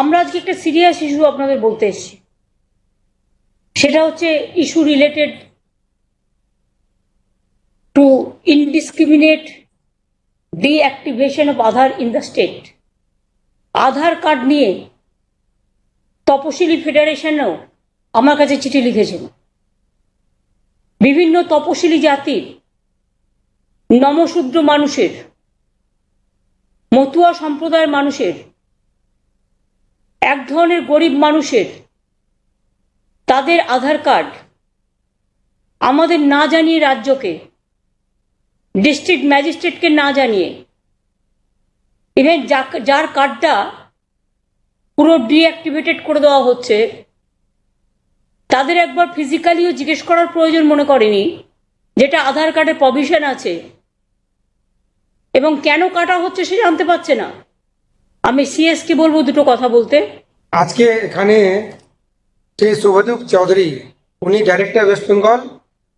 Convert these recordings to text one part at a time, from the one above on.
আমরা আজকে একটা সিরিয়াস ইস্যু আপনাদের বলতে এসেছি। সেটা হচ্ছে issue related to indiscriminate deactivation of Aadhaar in the state Aadhaar card নিয়ে তপশিলি ফেডারেশনও আমার কাছে চিঠি লিখেছেন। বিভিন্ন তপশিলি জাতির নমশূদ্র মানুষের, মতুয়া সম্প্রদায়ের মানুষের এক ধরনের গরিব মানুষের তাদের আধার কার্ড আমাদের না জানিয়ে রাজ্যকে ডিস্ট্রিক্ট ম্যাজিস্ট্রেটকে না জানিয়ে ইভেন যার কার্ডটা পুরো ডিঅ্যাক্টিভেটেড করে দেওয়া হচ্ছে, তাদের একবার ফিজিক্যালিও জিজ্ঞেস করার প্রয়োজন মনে করেনি, যেটা আধার কার্ডের প্রভিশন আছে, এবং কেন কাটা হচ্ছে সে জানতে পারছে না। আমি সিএসকে বলব দুটো কথা বলতে। আজকে এখানে শ্রী শুভদীপ চৌধুরী, উনি director West Bengal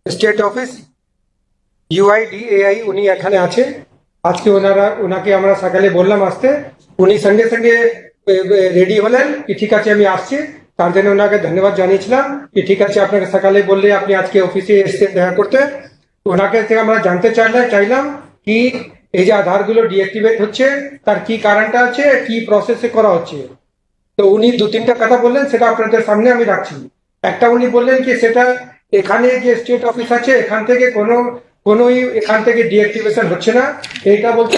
state office UIDAI উনি এখানে আছে। আজকে ওনারা, ওনাকে আমরা সকালে বললাম আসতে। উনি সঙ্গে সঙ্গে রেডি হলেন কি ঠিক আছে আমি আসছি। তার জন্য ওনাকে ধন্যবাদ জানিয়েছিলাম কি ঠিক আছে আপনাকে সকালে বললে আপনি আজকে অফিসে এসে দেখা করতে। ওনাকে আমরা জানতে চাইলাম চাইলাম কি এই যে আধারগুলো ডিঅ্যাক্টিভেট হচ্ছে, তার কি কারণটা আছে, কি প্রসেসে করা হচ্ছে? তো উনি দু তিনটা কথা বললেন, সেটা আপনাদের সামনে আমি রাখছি। একটা উনি বললেন কি, সেটা এখানে যে স্টেট অফিস আছে, এখান থেকে কোনো, কোনোই এখান থেকে ডিঅ্যাক্টিভেশন হচ্ছে না। এইটা বলতে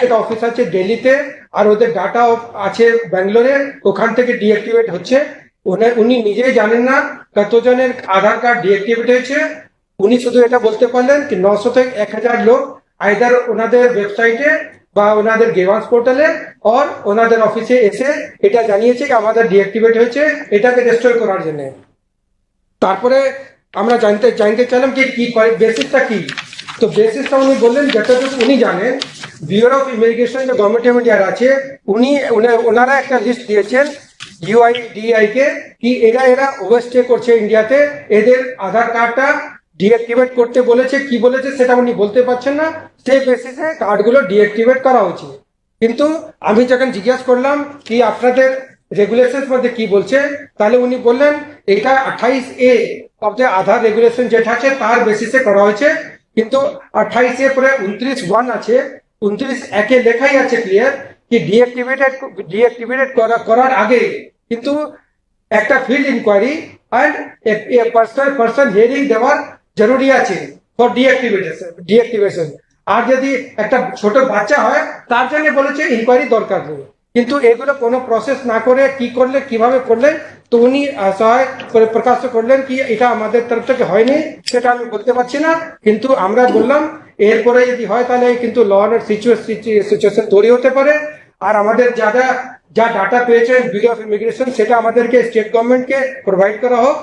যেটা অফিস আছে দিল্লিতে, আর ওদের ডাটা আছে ব্যাঙ্গালোরে, ওখান থেকে ডিঅ্যাক্টিভেট হচ্ছে। উনি- নিজেই জানেন না কতজনের আধার কার্ড ডিঅ্যাক্টিভেট হয়েছে। উনি শুধু এটা বলতে পারলেন কি, নশো থেকে এক হাজার লোক আইদার ওনাদের ওয়েবসাইটে বা ওনাদের গেভান্স পোর্টালে অর ওনাদের অফিসে এসে এটা জানিয়েছে যে আমাদের ডিঅ্যাক্টিভেট হয়েছে, এটাকে রেস্টোর করার জন্য। তারপরে আমরা জানতে জানতে চাইলাম কি কি বেসিসটা কি? তো বেসিসটা উনি বললেন যতটুকু উনি জানেন ব্যুরো অফ ইমিগ্রেশন যে গভর্নমেন্ট অফ ইন্ডিয়ার আছে। উনি- ওনারা একটা লিস্ট দিয়েছেন ইউআইডিআই কে কি এরা এরা ওভারস্টে করছে ইন্ডিয়াতে এদের আধার কার্ডটা ডিঅ্যাক্টিভেট করতে বলেছে, কি বলেছে সেটা উনি বলতে পারছেন না। সেই বেসিসে কার্ডগুলো ডিঅ্যাক্টিভেট করা উচিত কিন্তু আমি যখন জিজ্ঞেস করলাম কি আপনাদের রেগুলেশন মধ্যে কি বলছে, তাহলে উনি বললেন, এটা আঠাইশ A of the Aadhaar regulation যেটা আছে, তার বেসিসে করা হয়েছে। কিন্তু আঠাইশ এ পরে উনত্রিশ ওয়ান আছে। উনত্রিশ একে লেখাই আছে ক্লিয়ার কি ডিঅ্যাক্টিভেটেড ডিঅ্যাক্টিভেটেড করার আগে কিন্তু একটা field inquiry and person person hearing দেওয়ার জরুরি আছে ফর ডিঅ্যাক্টিভেশন ডিঅ্যাক্টিভেশন আর যদি একটা ছোট বাচ্চা হয়, তার জন্য বলেছে ইনকোয়ারি দরকার নেই। কিন্তু এগুলো কোনো প্রসেস না করে কি করলে, কীভাবে করলেন তো উনি সহায় করে প্রকাশ করলেন কি এটা আমাদের তরফ থেকে হয়নি, সেটা আমি বলতে পারছি না। কিন্তু আমরা বললাম, এরপরে যদি হয় তাহলে কিন্তু ল এর সিচুয়েশন তৈরি হতে পারে। আর আমাদের যা যা ডাটা পেয়েছেন ব্যুরো অফ ইমিগ্রেশন সেটা আমাদেরকে স্টেট গভর্নমেন্টকে প্রোভাইড করা হোক।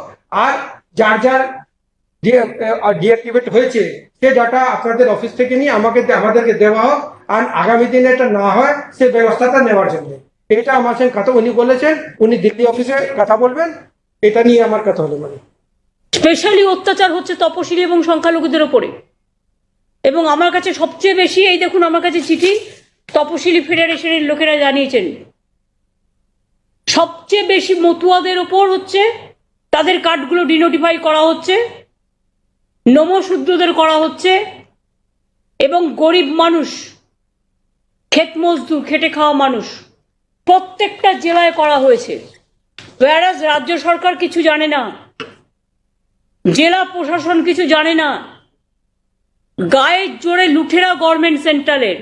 আর যার যার ডিঅ্যাক্টিভেট হয়েছে, সে ডাটা আপনাদের অফিস থেকে নিয়ে আমাকে আমাদেরকে দেওয়া হোক, আর আগামী দিনে এটা না হয়, সে ব্যবস্থাটা নেওয়ার জন্য। এটা আমার সঙ্গে কথা, উনি বলেছেন, উনি দিল্লি অফিসে কথা বলবেন, এটা নিয়ে আমার কথা হলো মানে। স্পেশালি অত্যাচার হচ্ছে তপশিলি এবং সংখ্যালঘুদের ওপরে। এবং আমার কাছে সবচেয়ে বেশি, এই দেখুন আমার কাছে চিঠি, তপশিলি ফেডারেশনের লোকেরা জানিয়েছেন। সবচেয়ে বেশি মতুয়াদের ওপর হচ্ছে, তাদের কার্ডগুলো ডিনোটিফাই করা হচ্ছে। নমশূদ্রদের করা হচ্ছে এবং গরিব মানুষ, ক্ষেত মজদুর, খেটে খাওয়া মানুষ, প্রত্যেকটা জেলায় করা হয়েছে। whereas রাজ্য সরকার কিছু জানে না, জেলা প্রশাসন কিছু জানে না, গায়ের জোরে লুঠেরা গভর্নমেন্ট সেন্টারের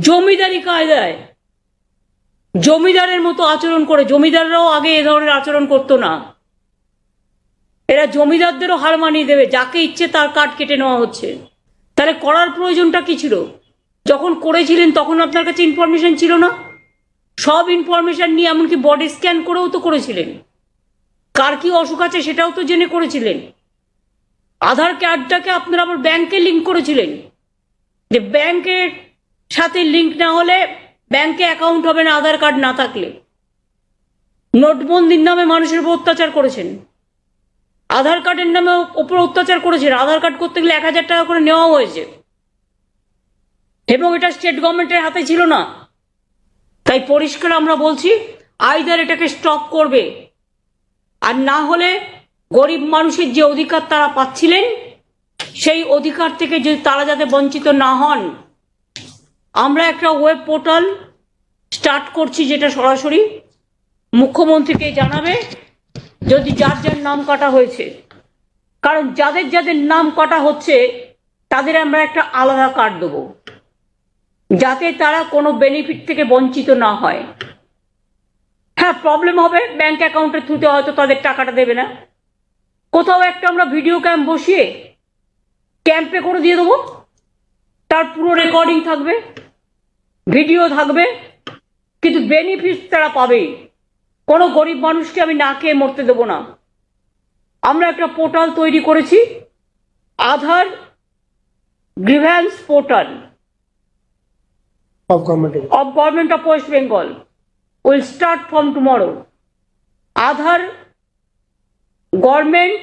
জমিদারি কায়দায় জমিদারের মতো আচরণ করে, জমিদাররাও আগে এ ধরনের আচরণ করতো না। এরা জমিদারদেরও হার মানিয়ে দেবে, যাকে ইচ্ছে তার কার্ড কেটে নেওয়া হচ্ছে। তাহলে করার প্রয়োজনটা কি ছিল? যখন করেছিলেন তখন আপনার কাছে ইনফরমেশন ছিল না? সব ইনফরমেশন নিয়ে এমনকি বডি স্ক্যান করেও তো করেছিলেন। কার কি অসুখ আছে সেটাও তো জেনে করেছিলেন। আধার কার্ডটাকে আপনারা আবার ব্যাংকে লিঙ্ক করেছিলেন। যে ব্যাংকের সাথে লিঙ্ক না হলে ব্যাংকে অ্যাকাউন্ট হবে না, আধার কার্ড না থাকলে। নোটবন্দির নামে মানুষের উপর অত্যাচার করেছেন। আধার কার্ডের নামে ওপর অত্যাচার করেছেন আধার কার্ড করতে গেলে এক হাজার টাকা করে নেওয়া হয়েছে। এবং এটা স্টেট গভর্নমেন্টের হাতে ছিল না। তাই পরিষ্কার আমরা বলছি আইদার এটাকে স্টপ করবে, আর না হলে গরিব মানুষের যে অধিকার তারা পাচ্ছিলেন, সেই অধিকার থেকে যদি তারা যাতে বঞ্চিত না হন, আমরা একটা ওয়েব পোর্টাল স্টার্ট করছি যেটা সরাসরি মুখ্যমন্ত্রীকে জানাবে। যদি যার যার নাম কাটা হয়েছে। কারণ যাদের যাদের নাম কাটা হচ্ছে, তাদের আমরা একটা আলাদা কার্ড দেবো। যাতে তারা কোনো বেনিফিট থেকে বঞ্চিত না হয়। হ্যাঁ প্রবলেম হবে ব্যাংক অ্যাকাউন্টের থ্রুতে হয়তো তাদের টাকাটা দেবে না। কোথাও একটা আমরা ভিডিও ক্যাম্প বসিয়ে ক্যাম্পে করে দিয়ে দেবো। তার পুরো রেকর্ডিং থাকবে ভিডিও থাকবে, কিন্তু বেনিফিট তারা পাবে কোনো গরিব মানুষকে আমি না খেয়ে মরতে দেবো না। আমরা একটা পোর্টাল তৈরি করেছি Aadhaar grievance portal. Of government of West Bengal West start start from tomorrow. Government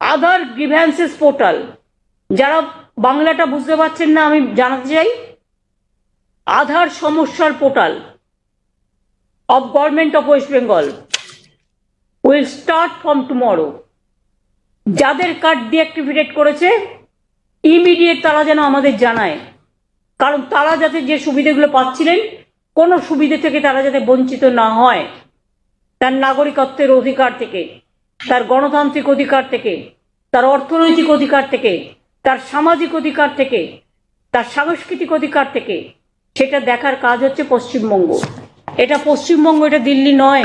Aadhaar grievances portal. যারা বাংলাটা বুঝতে পারছেন না আমি জানাতে চাই আধার সমস্যার portal. Of government of West Bengal will start from tomorrow যাদের কার্ড ডিঅ্যাক্টিভেট করেছে ইমিডিয়েট তারা যেন আমাদের জানায়। কারণ তারা যাতে যে সুবিধাগুলো পাচ্ছিলেন, কোনো সুবিধে থেকে তারা যাতে বঞ্চিত না হয়। তার নাগরিকত্বের অধিকার থেকে, তার গণতান্ত্রিক অধিকার থেকে, তার অর্থনৈতিক অধিকার থেকে, তার সামাজিক অধিকার থেকে, তার সাংস্কৃতিক অধিকার থেকে, সেটা দেখার কাজ হচ্ছে পশ্চিমবঙ্গ। এটা পশ্চিমবঙ্গ, এটা দিল্লি নয়।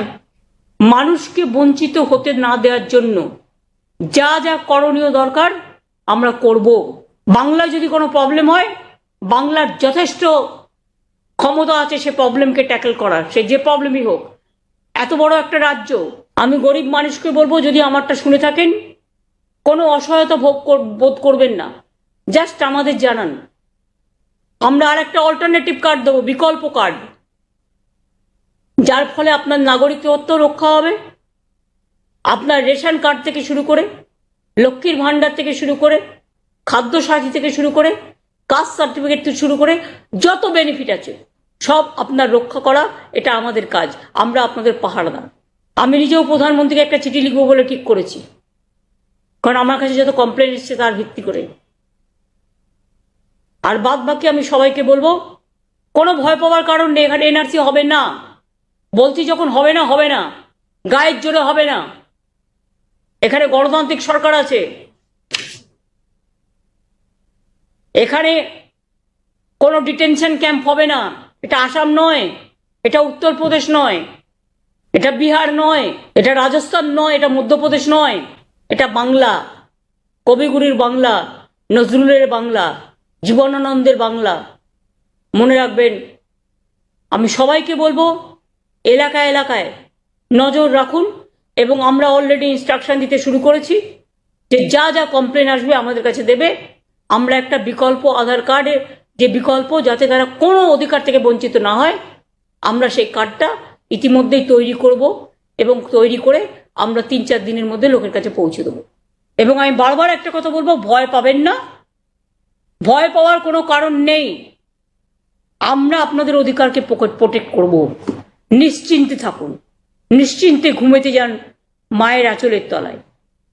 মানুষকে বঞ্চিত হতে না দেওয়ার জন্য যা যা করণীয় দরকার আমরা করব। বাংলায় যদি কোনো প্রবলেম হয়, বাংলার যথেষ্ট ক্ষমতা আছে সে প্রবলেমকে ট্যাকেল করার। সে যে প্রবলেমই হোক, এত বড় একটা রাজ্য, আমি গরিব মানুষকে বলব যদি আমারটা শুনে থাকেন, কোনো অসহায়তা ভোগ বোধ করবেন না। জাস্ট আমাদের জানান। আমরা আর একটা অল্টারনেটিভ কার্ড দেবো, বিকল্প কার্ড যার ফলে আপনার নাগরিকত্ব রক্ষা হবে, আপনার রেশন কার্ড থেকে শুরু করে, লক্ষ্মীর ভাণ্ডার থেকে শুরু করে, খাদ্য সাথী থেকে শুরু করে, কাস্ট সার্টিফিকেট থেকে শুরু করে যত বেনিফিট আছে, সব আপনার রক্ষা করা, এটা আমাদের কাজ। আমরা আপনাদের পাহাড়দার আমি নিজেও প্রধানমন্ত্রীকে একটা চিঠি লিখব বলে ঠিক করেছি। কারণ আমার কাছে যত কমপ্লেন এসছে তার ভিত্তি করে আর বাদ বাকি আমি সবাইকে বলব, কোনো ভয় পাওয়ার কারণ এখানে এনআরসি হবে না। বলছি যখন হবে না হবে না। গায়ের জোরে হবে না। এখানে গণতান্ত্রিক সরকার আছে। এখানে কোনো ডিটেনশন ক্যাম্প হবে না। এটা আসাম নয়, এটা উত্তরপ্রদেশ নয়, এটা বিহার নয়, এটা রাজস্থান নয়, এটা মধ্যপ্রদেশ নয়, এটা বাংলা, কবিগুরুর বাংলা, নজরুলের বাংলা, জীবনানন্দের বাংলা। মনে রাখবেন, আমি সবাইকে বলব এলাকায় এলাকায় নজর রাখুন এবং আমরা অলরেডি ইনস্ট্রাকশন দিতে শুরু করেছি যে যা যা কমপ্লেন আসবে আমাদের কাছে দেবে। আমরা একটা বিকল্প আধার কার্ডের যে বিকল্প যাতে তারা কোনো অধিকার থেকে বঞ্চিত না হয়, আমরা সেই কার্ডটা ইতিমধ্যেই তৈরি করব এবং তৈরি করে আমরা তিন চার দিনের মধ্যে লোকের কাছে পৌঁছে দেবো। এবং আমি বারবার একটা কথা বলব, ভয় পাবেন না। ভয় পাওয়ার কোনো কারণ নেই। আমরা আপনাদের অধিকারকে প্রোটেক্ট করব। নিশ্চিন্তে থাকুন। নিশ্চিন্তে ঘুমেতে যান মায়ের আঁচলের তলায়।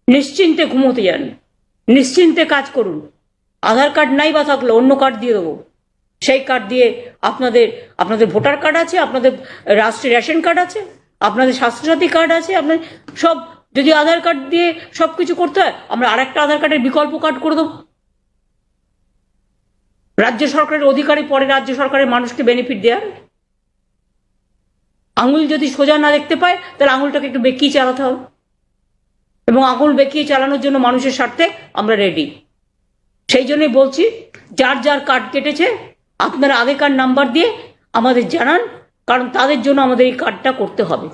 নিশ্চিন্তে ঘুমোতে যান। নিশ্চিন্তে কাজ করুন। আধার কার্ড নাই বা থাকলে অন্য কার্ড দিয়ে দেবো। সেই কার্ড দিয়ে আপনাদের আপনাদের ভোটার কার্ড আছে, আপনাদের রাষ্ট্রীয় রেশন কার্ড আছে, আপনাদের স্বাস্থ্যসাথী কার্ড আছে, আপনার সব, যদি আধার কার্ড দিয়ে সব কিছু করতে হয়, আমরা আরেকটা আধার কার্ডের বিকল্প কার্ড করে দেবো। রাজ্য সরকারের অধিকারী পরে রাজ্য সরকারের মানুষকে বেনিফিট দেওয়ার আঙুল যদি সোজা না দেখতে পায়, তাহলে আঙুলটাকে একটু বেঁকিয়ে চালাতে হবে। এবং আঙুল বেঁকিয়ে চালানোর জন্য মানুষের স্বার্থে আমরা রেডি সেই জন্যই বলছি, যার যার কার্ড কেটেছে, আপনারা আগেকার নাম্বার দিয়ে আমাদের জানান, কারণ তাদের জন্য আমাদের এই কার্ডটা করতে হবে।